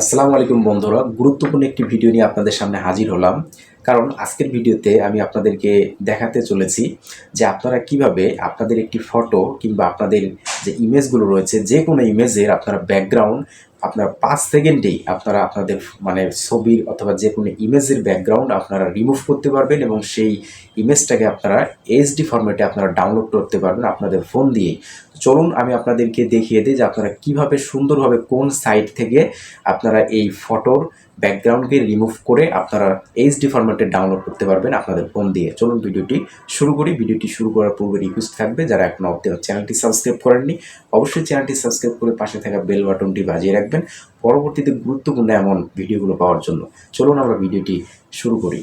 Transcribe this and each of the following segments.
আসসালামু আলাইকুম বন্ধুরা, গুরুত্বপূর্ণ একটি ভিডিও নিয়ে আপনাদের সামনে হাজির হলাম। কারণ আজকের ভিডিওতে আমি আপনাদেরকে দেখাতে চলেছি যে আপনারা কীভাবে আপনাদের একটি ফটো কিংবা আপনাদের যে ইমেজগুলো রয়েছে, যে কোনো ইমেজের আপনারা ব্যাকগ্রাউন্ড আপনার পাঁচ সেকেন্ডেই আপনারা আপনাদের মানে ছবির অথবা যে কোনো ইমেজের ব্যাকগ্রাউন্ড আপনারা রিমুভ করতে পারবেন এবং সেই ইমেজটাকে আপনারা এইচডি ফরম্যাটে আপনারা ডাউনলোড করতে পারবেন আপনাদের ফোন দিয়ে। চলুন আমি আপনাদেরকে দেখিয়ে দিই যে আপনারা কীভাবে সুন্দরভাবে কোন সাইট থেকে আপনারা এই ফটোর ব্যাকগ্রাউন্ডকে রিমুভ করে আপনারা এইচডি ফরম্যাটে ডাউনলোড করতে পারবেন আপনাদের ফোন দিয়ে। চলুন ভিডিওটি শুরু করি। ভিডিওটি শুরু করার পূর্বে রিকোয়েস্ট থাকবে, যারা এখন অব্দি চ্যানেলটি সাবস্ক্রাইব করেননি, অবশ্যই চ্যানেলটি সাবস্ক্রাইব করে পাশে থাকা বেল বাটনটি বাজিয়ে রাখবেন পরবর্তীতে গুরুত্বপূর্ণ এমন ভিডিওগুলো পাওয়ার জন্য। চলুন আমরা ভিডিওটি শুরু করি।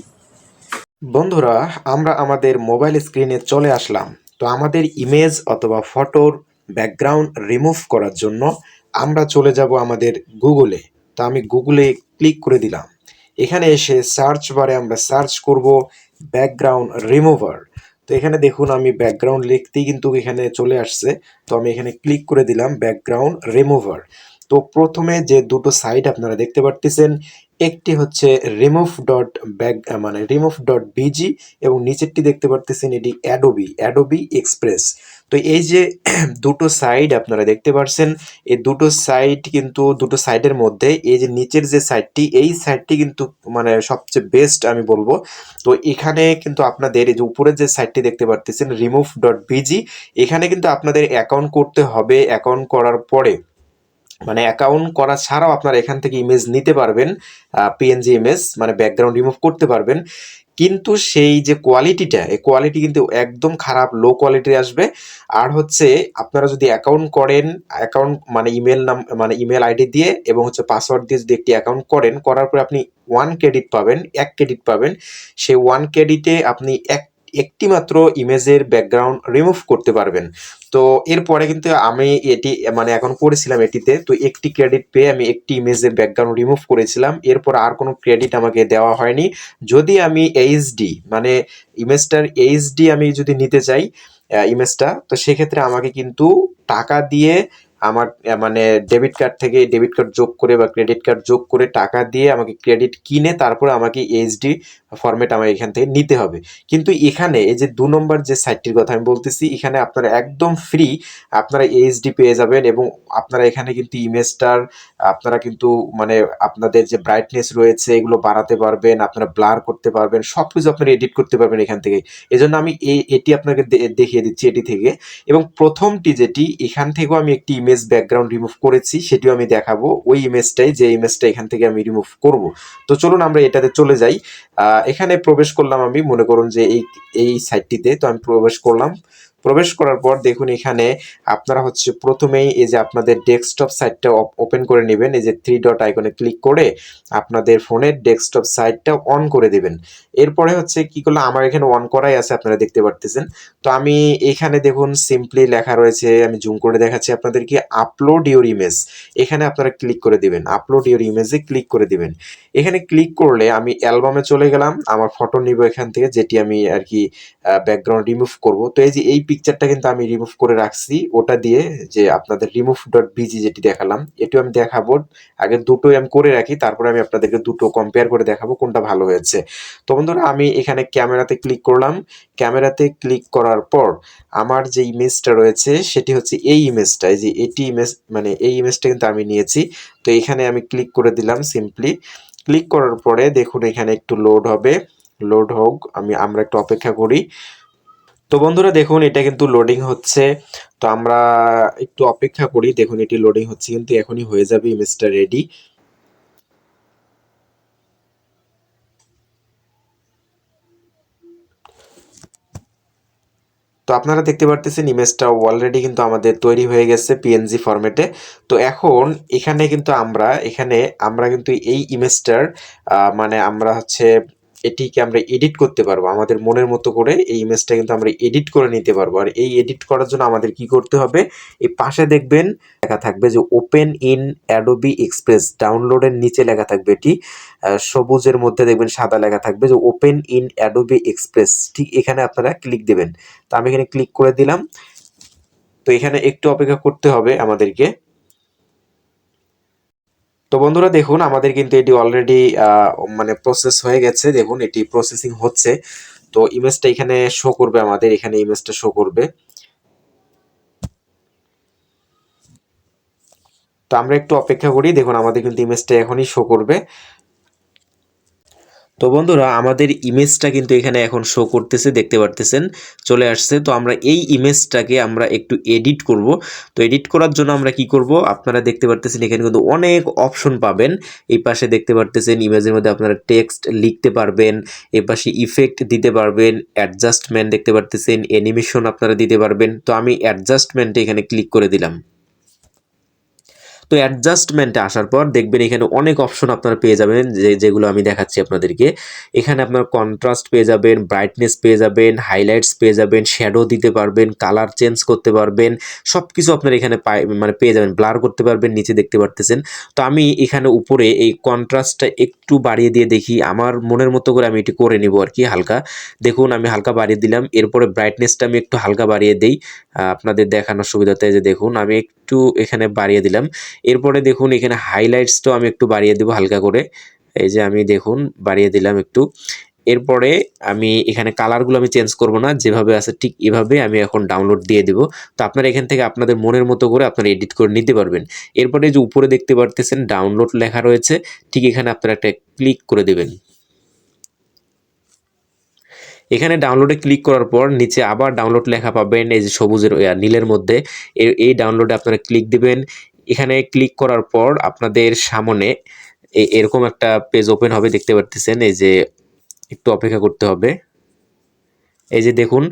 বন্ধুরা, আমরা আমাদের মোবাইল স্ক্রিনে চলে আসলাম। তো আমাদের ইমেজ অথবা ফটোর ব্যাকগ্রাউন্ড রিমুভ করার জন্য আমরা চলে যাব আমাদের গুগলে তো আমি গুগলে ক্লিক করে দিলাম। এখানে এসে সার্চ বারে আমরা সার্চ করব ব্যাকগ্রাউন্ড রিমুভার তো এখানে দেখুন আমি ব্যাকগ্রাউন্ড লিখতেই কিন্তু এখানে চলে আসছে। তো আমি এখানে ক্লিক করে দিলাম ব্যাকগ্রাউন্ড রিমুভার তো প্রথমে যে দুটো সাইট আপনারা দেখতে পারতেছেন একটি হচ্ছে রিমুভ ডট ব্যাক মানে রিমুভ ডট বিজি এবং নিচেরটি দেখতে পারতেছেন এটি অ্যাডোবি অ্যাডোবি এক্সপ্রেস তো এই যে দুটো সাইড আপনারা দেখতে পাচ্ছেন এই দুটো সাইট কিন্তু, দুটো সাইডের মধ্যে এই যে নিচের যে সাইডটি এই সাইডটি কিন্তু মানে সবচেয়ে বেস্ট আমি বলব। তো এখানে কিন্তু আপনাদের এই যে উপরের যে সাইটটি দেখতে পারতেছেন রিমুভ ডট বিজি এখানে কিন্তু আপনাদের অ্যাকাউন্ট করতে হবে অ্যাকাউন্ট করার পরে। মানে অ্যাকাউন্ট করা ছাড়াও আপনারা এখান থেকে ইমেজ নিতে পারবেন পিএনজি ইমেজ মানে ব্যাকগ্রাউন্ড রিমুভ করতে পারবেন। কিন্তু সেই যে কোয়ালিটিটা এই কোয়ালিটি কিন্তু একদম খারাপ লো কোয়ালিটির আসবে। আর হচ্ছে আপনারা যদি অ্যাকাউন্ট করেন অ্যাকাউন্ট মানে ইমেল নাম মানে ইমেল আইডি দিয়ে এবং হচ্ছে পাসওয়ার্ড দিয়ে যদি একটি অ্যাকাউন্ট করেন, করার পরে আপনি ওয়ান ক্রেডিট পাবেন, এক ক্রেডিট পাবেন। সেই ওয়ান ক্রেডিটে আপনি এক একটি মাত্র ইমেজের ব্যাকগ্রাউন্ড রিমুভ করতে পারবেন। তো এরপরে কিন্তু আমি এটি মানে এখন করেছিলাম এটিতে, তো একটি ক্রেডিট পেয়ে আমি একটি ইমেজের ব্যাকগ্রাউন্ড রিমুভ করেছিলাম। এরপর আর কোনো ক্রেডিট আমাকে দেওয়া হয়নি। যদি আমি এইচডি মানে ইমেজটার এইচডি আমি যদি নিতে চাই ইমেজটা, তো সেক্ষেত্রে আমাকে কিন্তু টাকা দিয়ে আমার মানে ডেবিট কার্ড থেকে ডেবিট কার্ড যোগ করে বা ক্রেডিট কার্ড যোগ করে টাকা দিয়ে আমাকে ক্রেডিট কিনে তারপরে আমাকে এইচডি ফরম্যাট আমার এখান থেকে নিতে হবে। কিন্তু এখানে এই যে দু নম্বর যে সাইটটির কথা আমি বলতেছি, এখানে আপনারা একদম ফ্রি আপনারা এইচডি পেয়ে যাবেন এবং আপনারা এখানে কিন্তু ইমেজটার আপনারা কিন্তু মানে আপনাদের যে ব্রাইটনেস রয়েছে এগুলো বাড়াতে পারবেন, আপনারা ব্লার করতে পারবেন সব কিছু আপনারা এডিট করতে পারবেন এখান থেকে। এজন্য আমি এই এটি আপনাকে দেখিয়ে দিচ্ছি এটি থেকে। এবং প্রথমটি যেটি, এখান থেকেও আমি একটি ইমেজ ব্যাকগ্রাউন্ড রিমুভ করেছি, সেটিও আমি দেখাবো। ওই ইমেজটাই যে ইমেজটা এখান থেকে আমি রিমুভ করব। তো চলুন আমরা এটাতে চলে যাই। এখানে প্রবেশ করলাম আমি, মনে করুন যে এই এই সাইটটিতে তো আমি প্রবেশ করলাম। প্রবেশ করার পর দেখুন এখানে আপনারা হচ্ছে প্রথমেই এই যে আপনাদের ডেস্কটপ সাইটটা ওপেন করে নেবেন, এই যে থ্রি ডট আইকনে ক্লিক করে আপনাদের ফোনের ডেস্কটপ সাইটটা অন করে দেবেন। এরপরে হচ্ছে কি করল আমার এখানে অন করাই আছে, আপনারা দেখতে পারতেছেন। তো আমি এখানে দেখুন সিম্পলি লেখা রয়েছে, আমি জুম করে দেখাচ্ছি আপনাদেরকে আপলোড ইউর ইমেজ এখানে আপনারা ক্লিক করে দিবেন আপলোড ইউর ইমেজে ক্লিক করে দিবেন। এখানে ক্লিক করলে আমি অ্যালবামে চলে গেলাম, আমার ফটো নিব এখান থেকে, যেটি আমি আর কি ব্যাকগ্রাউন্ড রিমুভ করব। তো এই যে এই পিকচারটা কিন্তু আমি রিমুভ করে রাখছি। ওটা দিয়ে যে আপনাদের রিমুভ ডট বিজি যেটি দেখালাম, এটিও আমি দেখাবো। আগে দুটোই আমি করে রাখি, তারপরে আমি আপনাদেরকে দুটো কম্পেয়ার করে দেখাবো কোনটা ভালো হয়েছে। তো বন্ধুরা, আমি এখানে ক্যামেরাতে ক্লিক করলাম। ক্যামেরাতে ক্লিক করার পর আমার যে ইমেজটা রয়েছে, সেটি হচ্ছে এই ইমেজটা এই যে এটি ইমেজ মানে এই ইমেজটা কিন্তু আমি নিয়েছি। তো এখানে আমি ক্লিক করে দিলাম সিম্পলি ক্লিক করার পরে দেখুন এখানে একটু লোড হবে। লোড হোক, আমি আমরা একটু অপেক্ষা করি। তো বন্ধুরা দেখুন, এটা কিন্তু লোডিং হচ্ছে। তো আমরা একটু অপেক্ষা করি, দেখুন এটি লোডিং হচ্ছে কিন্তু এখনই হয়ে যাবে ইমেজটা রেডি তো আপনারা দেখতে পারতেছেন ইমেজটা অলরেডি কিন্তু আমাদের তৈরি হয়ে গেছে পিএনজি ফরম্যাটে তো এখন এখানে কিন্তু আমরা, এখানে আমরা কিন্তু এই ইমেজটার মানে আমরা হচ্ছে এটিকে আমরা এডিট করতে পারব। আমাদের মনের মতো করে এই ইমেজটা কিন্তু আমরা এডিট করে নিতে পারব। আর এই এডিট করার জন্য আমাদের কি করতে হবে? এই পাশে দেখবেন লেখা থাকবে যে ওপেন ইন অ্যাডোবি এক্সপ্রেস ডাউনলোডের নিচে লেখা থাকবে এটি। সবুজের মধ্যে দেখবেন সাদা লেখা থাকবে যে ওপেন ইন অ্যাডোবি এক্সপ্রেস ঠিক এখানে আপনারা ক্লিক দেবেন। তো আমি এখানে ক্লিক করে দিলাম। তো এখানে একটু অপেক্ষা করতে হবে আমাদেরকে। তো বন্ধুরা দেখুন, আমাদের কিন্তু এটি অলরেডি মানে প্রসেস হয়ে গেছে। দেখুন, এটি প্রসেসিং হচ্ছে। তো ইমেজটা এখানে শো করবে আমাদের। এখানে ইমেজটা শো করবে। তো আমরা একটু অপেক্ষা করি। দেখুন, আমাদের কিন্তু ইমেজটা এখনই শো করবে। তো বন্ধুরা, আমাদের ইমেজটা কিন্তু এখানে এখন শো করতেছে, দেখতে পারতেছেন, চলে আসছে। তো আমরা এই ইমেজটাকে আমরা একটু এডিট করব। তো এডিট করার জন্য আমরা কি করব? আপনারা দেখতে পারতেছেন, এখানে কিন্তু অনেক অপশন পাবেন। এই পাশে দেখতে পারতেছেন ইমেজের মধ্যে আপনারা টেক্সট লিখতে পারবেন এই পাশে ইফেক্ট দিতে পারবেন অ্যাডজাস্টমেন্ট দেখতে পারতেছেন অ্যানিমেশন আপনারা দিতে পারবেন। তো আমি অ্যাডজাস্টমেন্টে এখানে ক্লিক করে দিলাম। তো অ্যাডজাস্টমেন্টে আসার পর দেখবেন এখানে অনেক অপশন আপনারা পেয়ে যাবেন, যে, যেগুলো আমি দেখাচ্ছি আপনাদেরকে। এখানে আপনার কন্ট্রাস্ট পেয়ে যাবেন ব্রাইটনেস পেয়ে যাবেন হাইলাইটস পেয়ে যাবেন শ্যাডো দিতে পারবেন কালার চেঞ্জ করতে পারবেন সব কিছু আপনার এখানে মানে পেয়ে যাবেন ব্লার করতে পারবেন, নিচে দেখতে পারতেছেন। তো আমি এখানে উপরে এই কন্ট্রাস্টটা একটু বাড়িয়ে দিয়ে দেখি, আমার মনের মতো করে আমি এটি করে নিব আর কি হালকা। দেখুন, আমি হালকা বাড়িয়ে দিলাম, এরপরে ব্রাইটনেসটা আমি একটু হালকা বাড়িয়ে দিই আপনাদের দেখানোর সুবিধাতে যে দেখুন, আমি একটু এখানে বাড়িয়ে দিলাম। এরপরে দেখুন, এখানে হাইলাইটসটাও আমি একটু বাড়িয়ে দেবো হালকা করে। এই যে আমি দেখুন, বাড়িয়ে দিলাম একটু। এরপরে আমি এখানে কালারগুলো আমি চেঞ্জ করব না, যেভাবে আছে ঠিক এভাবে আমি এখন ডাউনলোড দিয়ে দেবো। তো আপনারা এখান থেকে আপনাদের মনের মতো করে আপনারা এডিট করে নিতে পারবেন। এরপরে যে উপরে দেখতে পারতেছেন ডাউনলোড লেখা রয়েছে, ঠিক এখানে আপনারা একটা ক্লিক করে দেবেন। এখানে ডাউনলোডে ক্লিক করার পর নিচে আবার ডাউনলোড লেখা পাবেন, এই যে সবুজের নীলের মধ্যে। এই ডাউনলোডে আপনারা ক্লিক দিবেন। এখানে ক্লিক করার পর আপনাদের সামনে এরকম একটা পেজ ওপেন হবে, দেখতে পারতেছেন, এই যে একটু অপেক্ষা করতে হবে। এই যে দেখুন,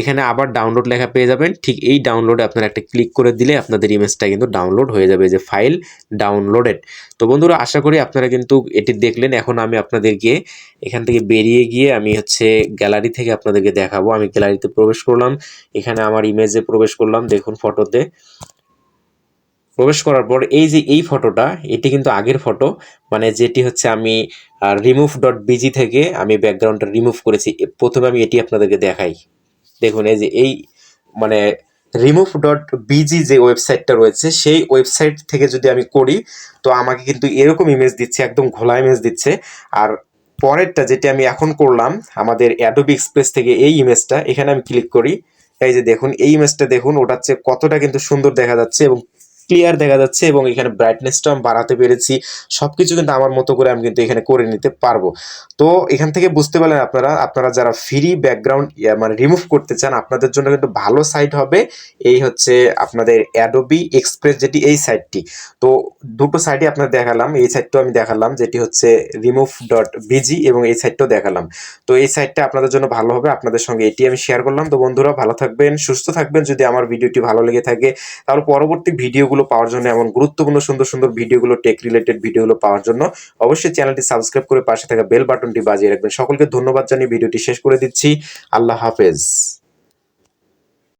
এখানে আবার ডাউনলোড লেখা পেয়ে যাবেন। ঠিক এই ডাউনলোডে আপনারা একটা ক্লিক করে দিলে আপনাদের ইমেজটা কিন্তু ডাউনলোড হয়ে যাবে যে ফাইল ডাউনলোডেড তো বন্ধুরা, আশা করি আপনারা কিন্তু এটি দেখলেন। এখন আমি আপনাদেরকে এখান থেকে বেরিয়ে গিয়ে আমি হচ্ছে গ্যালারি থেকে আপনাদেরকে দেখাবো। আমি গ্যালারিতে প্রবেশ করলাম, এখানে আমার ইমেজে প্রবেশ করলাম, দেখুন ফটোতে প্রবেশ করার পর এই যে এই ফটোটা এটি কিন্তু আগের ফটো মানে যেটি হচ্ছে আমি রিমুভ ডট বিজি থেকে আমি ব্যাকগ্রাউন্ডটা রিমুভ করেছি। প্রথমে আমি এটি আপনাদেরকে দেখাই। দেখুন, এই যে এই মানে রিমুভ ডট বিজি যে ওয়েবসাইটটা রয়েছে, সেই ওয়েবসাইট থেকে যদি আমি করি, তো আমাকে কিন্তু এরকম ইমেজ দিচ্ছে, একদম ঘোলা ইমেজ দিচ্ছে। আর পরেরটা যেটি আমি এখন করলাম, আমাদের অ্যাডোবি এক্সপ্রেস থেকে এই ইমেজটা এখানে আমি ক্লিক করি। এই যে দেখুন, এই ইমেজটা দেখুন, ওটার চেয়ে কতটা কিন্তু সুন্দর দেখা যাচ্ছে এবং ক্লিয়ার দেখা যাচ্ছে এবং এখানে ব্রাইটনেসটা আমি বাড়াতে পেরেছি। সব কিছু কিন্তু আমার মতো করে আমি কিন্তু এখানে করে নিতে পারব। তো এখান থেকে বুঝতে পারলেন আপনারা আপনারা যারা ফ্রি ব্যাকগ্রাউন্ড মানে রিমুভ করতে চান, আপনাদের জন্য কিন্তু ভালো সাইট হবে এই হচ্ছে আপনাদের অ্যাডোবি এক্সপ্রেস যেটি এই সাইটটি তো দুটো সাইটই আপনার দেখালাম, এই সাইটটাও আমি দেখালাম, যেটি হচ্ছে রিমুভ ডট বিজি এবং এই সাইটটাও দেখালাম। তো এই সাইটটা আপনাদের জন্য ভালো হবে, আপনাদের সঙ্গে এটি আমি শেয়ার করলাম। তো বন্ধুরা, ভালো থাকবেন, সুস্থ থাকবেন। যদি আমার ভিডিওটি ভালো লেগে থাকে, তাহলে পরবর্তী ভিডিওগুলো পাওয়ার জন্য এমন গুরুত্বপূর্ণ সুন্দর সুন্দর ভিডিওগুলো টেক রিলেটেড ভিডিওগুলো পাওয়ার জন্য অবশ্যই চ্যানেলটি সাবস্ক্রাইব করে পাশে থাকা বেল বাটনটি বাজিয়ে রাখবেন। সকলকে ধন্যবাদ জানিয়ে ভিডিওটি শেষ করে দিচ্ছি। আল্লাহ হাফেজ।